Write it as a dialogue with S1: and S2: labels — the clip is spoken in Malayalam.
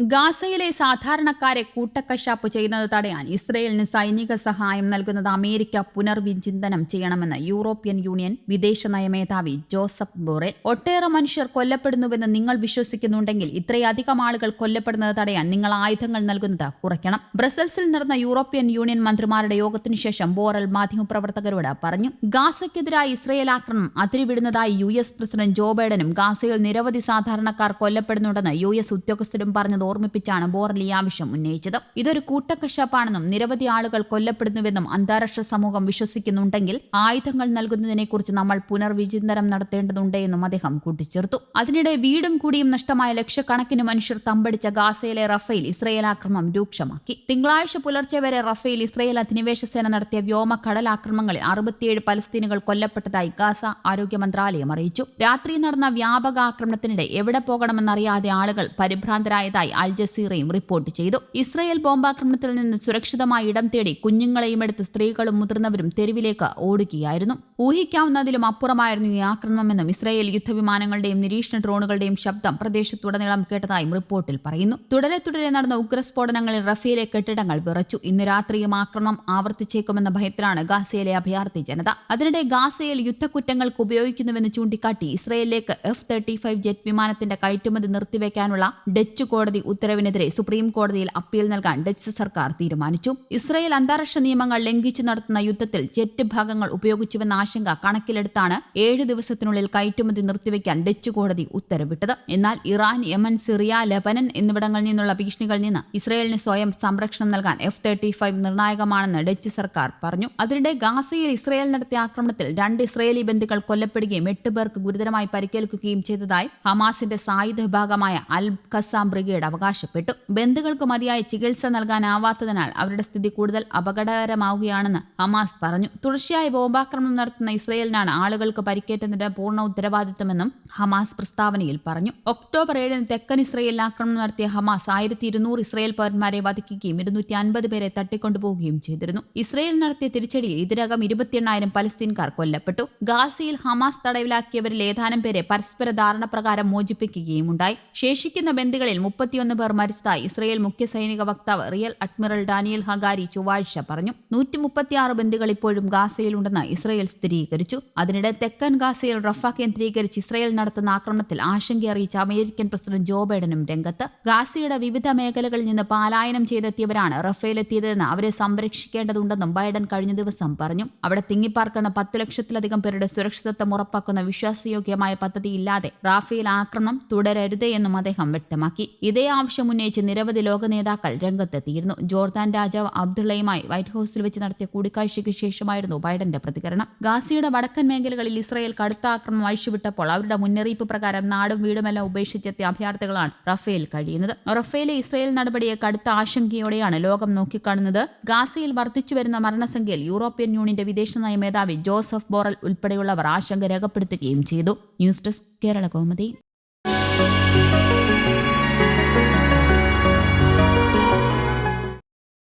S1: ഗാസയിലെ സാധാരണക്കാരെ കൂട്ടക്കശാപ്പ് ചെയ്യുന്നത് തടയാൻ ഇസ്രയേലിന് സൈനിക സഹായം നൽകുന്നത് അമേരിക്ക പുനർവിചിന്തനം ചെയ്യണമെന്ന് യൂറോപ്യൻ യൂണിയൻ വിദേശ നയമേധാവി ജോസഫ് ബോറെ ഒട്ടേറെ മനുഷ്യർ കൊല്ലപ്പെടുന്നുവെന്ന് നിങ്ങൾ വിശ്വസിക്കുന്നുണ്ടെങ്കിൽ ഇത്രയധികം ആളുകൾ കൊല്ലപ്പെടുന്നത് തടയാൻ നിങ്ങൾ ആയുധങ്ങൾ നൽകുന്നത് കുറയ്ക്കണം. ബ്രസൽസിൽ നടന്ന യൂറോപ്യൻ യൂണിയൻ മന്ത്രിമാരുടെ യോഗത്തിനു ശേഷം ബോറൽ മാധ്യമപ്രവർത്തകരോട് പറഞ്ഞു ഗാസയ്ക്കെതിരായ ഇസ്രയേൽ ആക്രമണം അതിരിവിടുന്നതായി യു എസ് പ്രസിഡന്റ് ജോ ബൈഡനും ഗാസയിൽ നിരവധി സാധാരണക്കാർ കൊല്ലപ്പെടുന്നുണ്ടെന്ന് യു എസ് ഉദ്യോഗസ്ഥരും പറഞ്ഞത് ഓർമ്മിപ്പിച്ചാണ് ബോർലി ആവശ്യം ഉന്നയിച്ചത്. ഇതൊരു കൂട്ടക്കശാപ്പാണെന്നും നിരവധി ആളുകൾ കൊല്ലപ്പെടുന്നുവെന്നും അന്താരാഷ്ട്ര സമൂഹം വിശ്വസിക്കുന്നുണ്ടെങ്കിൽ ആയുധങ്ങൾ നൽകുന്നതിനെക്കുറിച്ച് നമ്മൾ പുനർവിചിന്തനം നടത്തേണ്ടതുണ്ട് എന്നും അദ്ദേഹം കൂട്ടിച്ചേർത്തു. അതിനിടെ വീടും കൂടിയും നഷ്ടമായ ലക്ഷക്കണക്കിന് മനുഷ്യർ തമ്പടിച്ച ഗാസയിലെ റഫേൽ ഇസ്രയേൽ ആക്രമണം രൂക്ഷമാക്കി. തിങ്കളാഴ്ച പുലർച്ചെ വരെ റഫേൽ ഇസ്രയേൽ അധിനിവേശ സേന നടത്തിയ വ്യോമ കടലാക്രമണങ്ങളിൽ അറുപത്തിയേഴ് പലസ്തീനുകൾ കൊല്ലപ്പെട്ടതായി ഗാസ ആരോഗ്യ മന്ത്രാലയം അറിയിച്ചു. രാത്രി നടന്ന വ്യാപക ആക്രമണത്തിനിടെ എവിടെ പോകണമെന്നറിയാതെ ആളുകൾ പരിഭ്രാന്തരായതായി അൽ ജസീറയും റിപ്പോർട്ട് ചെയ്തു. ഇസ്രയേൽ ബോംബാക്രമണത്തിൽ നിന്ന് സുരക്ഷിതമായി ഇടം തേടി കുഞ്ഞുങ്ങളെയും എടുത്ത് സ്ത്രീകളും മുതിർന്നവരും തെരുവിലേക്ക് ഓടുകയായിരുന്നു. ഊഹിക്കാവുന്നതിലും അപ്പുറമായിരുന്നു ഈ ആക്രമണമെന്നും ഇസ്രായേൽ യുദ്ധവിമാനങ്ങളുടെയും നിരീക്ഷണ ഡ്രോണുകളുടെയും ശബ്ദം പ്രദേശത്തുടനീളം കേട്ടതായും റിപ്പോർട്ടിൽ പറയുന്നു. തുടരെ തുടരെ നടന്ന ഉഗ്രസ്ഫോടനങ്ങളിൽ റഫേലെ കെട്ടിടങ്ങൾ വിറച്ചു. ഇന്ന് രാത്രിയും ആക്രമണം ആവർത്തിച്ചേക്കുമെന്ന ഭയത്തിലാണ് ഗാസയിലെ അഭയാർത്ഥി ജനത. അതിനിടെ ഗാസയിൽ യുദ്ധക്കുറ്റങ്ങൾക്ക് ഉപയോഗിക്കുന്നുവെന്ന് ചൂണ്ടിക്കാട്ടി ഇസ്രയേലിലേക്ക് എഫ് തേർട്ടി ഫൈവ് ജെറ്റ് വിമാനത്തിന്റെ കയറ്റുമതി നിർത്തിവെക്കാനുള്ള ഡച്ച് കോടതി ഉത്തരവിനെതിരെ സുപ്രീം കോടതിയിൽ അപ്പീൽ നൽകാൻ ഡച്ച് സർക്കാർ തീരുമാനിച്ചു. ഇസ്രയേൽ അന്താരാഷ്ട്ര നിയമങ്ങൾ ലംഘിച്ചു നടത്തുന്ന യുദ്ധത്തിൽ ജെറ്റ് ഭാഗങ്ങൾ ഉപയോഗിച്ചുവെന്ന ആശങ്ക കണക്കിലെടുത്താണ് ഏഴ് ദിവസത്തിനുള്ളിൽ കയറ്റുമതി നിർത്തിവെക്കാൻ ഡച്ച് കോടതി ഉത്തരവിട്ടത്. എന്നാൽ ഇറാൻ യമൻ സിറിയ ലബനൻ എന്നിവിടങ്ങളിൽ നിന്നുള്ള ഭീഷണികളിൽ നിന്ന് ഇസ്രയേലിന് സ്വയം സംരക്ഷണം നൽകാൻ എഫ് തേർട്ടി ഫൈവ് നിർണായകമാണെന്ന് ഡച്ച് സർക്കാർ പറഞ്ഞു. അതിനിടെ ഗാസയിൽ ഇസ്രയേൽ നടത്തിയ ആക്രമണത്തിൽ രണ്ട് ഇസ്രയേലി ബന്ധുക്കൾ കൊല്ലപ്പെടുകയും എട്ട് പേർക്ക് ഗുരുതരമായി പരിക്കേൽക്കുകയും ചെയ്തതായി ഹമാസിന്റെ സായുധ വിഭാഗമായ അൽ ഖസാം ബ്രിഗേഡ് അവകാശപ്പെട്ടു. ബന്ധുക്കൾക്ക് മതിയായ ചികിത്സ നൽകാനാവാത്തതിനാൽ അവരുടെ സ്ഥിതി കൂടുതൽ അപകടകരമാവുകയാണെന്ന് ഹമാസ് പറഞ്ഞു. തുടർച്ചയായ ബോംബാക്രമണം നടത്തുന്ന ഇസ്രയേലിനാണ് ആളുകൾക്ക് പരിക്കേറ്റതിന്റെ പൂർണ ഉത്തരവാദിത്തമെന്നും ഹമാസ് പ്രസ്താവനയിൽ പറഞ്ഞു. ഒക്ടോബർ ഏഴിന് തെക്കൻ ഇസ്രയേലിൽ ആക്രമണം നടത്തിയ ഹമാസ് ആയിരത്തി ഇരുന്നൂറ് ഇസ്രയേൽ പൗരന്മാരെ വധിക്കുകയും ഇരുന്നൂറ്റി അൻപത് പേരെ തട്ടിക്കൊണ്ടുപോവുകയും ചെയ്തിരുന്നു. ഇസ്രയേൽ നടത്തിയ തിരിച്ചടിയിൽ ഇതിനകം ഇരുപത്തിയെണ്ണായിരം പലസ്തീൻകാർ കൊല്ലപ്പെട്ടു. ഗാസയിൽ ഹമാസ് തടവിലാക്കിയവരിൽ ഏതാനും പേരെ പരസ്പര ധാരണ പ്രകാരം മോചിപ്പിക്കുകയും ഉണ്ടായി. ശേഷിക്കുന്ന ബന്ദികളിൽ മുപ്പത്തിയൊന്ന് പേർ മരിച്ചതായി ഇസ്രയേൽ മുഖ്യ സൈനിക വക്താവ് റിയൽ അഡ്മിറൽ ഡാനിയൽ ഹഗാരി ചൊവ്വാഴ്ച പറഞ്ഞു. നൂറ്റി മുപ്പത്തിയാറ് ബന്ദികൾ ഇപ്പോഴും ഗാസയിലുണ്ടെന്ന് ഇസ്രയേൽ സ്ഥിരീകരിച്ചു. അതിനിടെ തെക്കൻ ഗാസയിൽ റഫ കേന്ദ്രീകരിച്ച് ഇസ്രയേൽ നടത്തുന്ന ആക്രമണത്തിൽ ആശങ്ക അറിയിച്ച അമേരിക്കൻ പ്രസിഡന്റ് ജോ ബൈഡനും രംഗത്ത്. ഗാസയുടെ വിവിധ മേഖലകളിൽ നിന്ന് പലായനം ചെയ്തെത്തിയവരാണ് റഫേലെത്തിയതെന്ന് അവരെ സംരക്ഷിക്കേണ്ടതുണ്ടെന്നും ബൈഡൻ കഴിഞ്ഞ ദിവസം പറഞ്ഞു. അവിടെ തിങ്ങിപ്പാർക്കുന്ന പത്ത് ലക്ഷത്തിലധികം പേരുടെ സുരക്ഷിതത്വം ഉറപ്പാക്കുന്ന വിശ്വാസയോഗ്യമായ പദ്ധതി ഇല്ലാതെ റാഫേൽ ആക്രമണം തുടരരുത് എന്നും അദ്ദേഹം വ്യക്തമാക്കി. ഇതേ ആവശ്യം ഉന്നയിച്ച് നിരവധി ലോക നേതാക്കൾ രംഗത്തെത്തിയിരുന്നു. ജോർദാൻ രാജാവ് അബ്ദുള്ളയുമായി വൈറ്റ് ഹൌസിൽ വെച്ച് നടത്തിയ കൂടിക്കാഴ്ചയ്ക്ക് ശേഷമായിരുന്നു ബൈഡന്റെ പ്രതികരണം. ഗാസിയുടെ വടക്കൻ മേഖലകളിൽ ഇസ്രയേൽ കടുത്ത ആക്രമണം അഴിച്ചുവിട്ടപ്പോൾ അവരുടെ മുന്നറിയിപ്പ് പ്രകാരം നാടും വീടുമെല്ലാം ഉപേക്ഷിച്ചെത്തിയ അഭയാർത്ഥികളാണ് റഫേൽ കഴിയുന്നത്. റഫേലെ ഇസ്രയേൽ നടപടിയെ കടുത്ത ആശങ്കയോടെയാണ് ലോകം നോക്കിക്കാണുന്നത്. ഗാസയിൽ വർദ്ധിച്ചുവരുന്ന മരണസംഖ്യയിൽ യൂറോപ്യൻ യൂണിയന്റെ വിദേശ നയ മേധാവി ജോസഫ് ബോറൽ ഉൾപ്പെടെയുള്ളവർ ആശങ്ക രേഖപ്പെടുത്തുകയും ചെയ്തു. News desk Kerala Kaumudi.